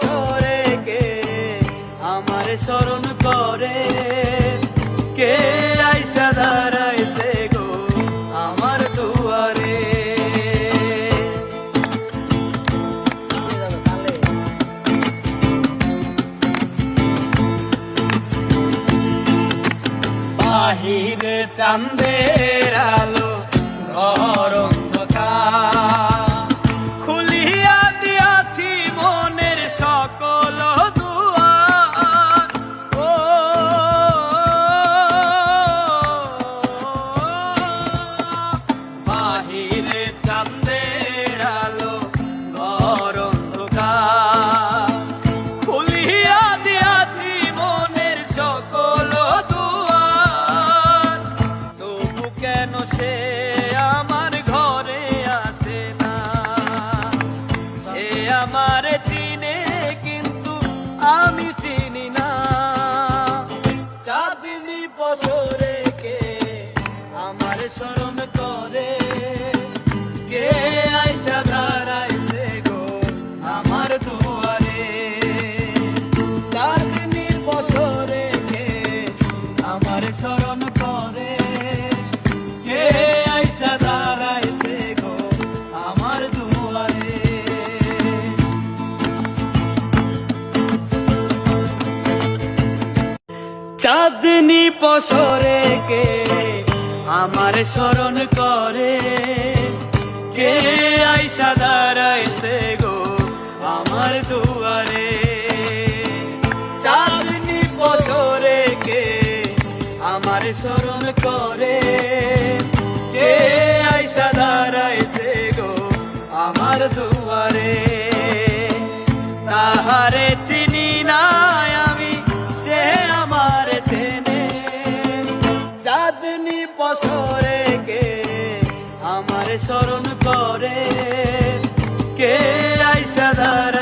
পসরে কে আমার স্মরণ করে? কে আইসা দাঁড়াইছে গো আমার দুয়ারে? বাহিরে চাঁদের আমার স্মরণ করে। কে আইসা দাঁড়াইছে গো আমার দুয়ারে। চাঁদনি বছরে কে আমার স্মরণ করে? কে আইসা দাঁড়াইছে গো আমার দুয়ারে? চাঁদনি পসরে কে আমার স্মরণ করে। কে আইসা দাঁড়াইছে গো আমার দুয়ারে? চাঁদনি বছরে কে আমার স্মরণ করে? কারে স্মরণ করে। কে আইসা ধারা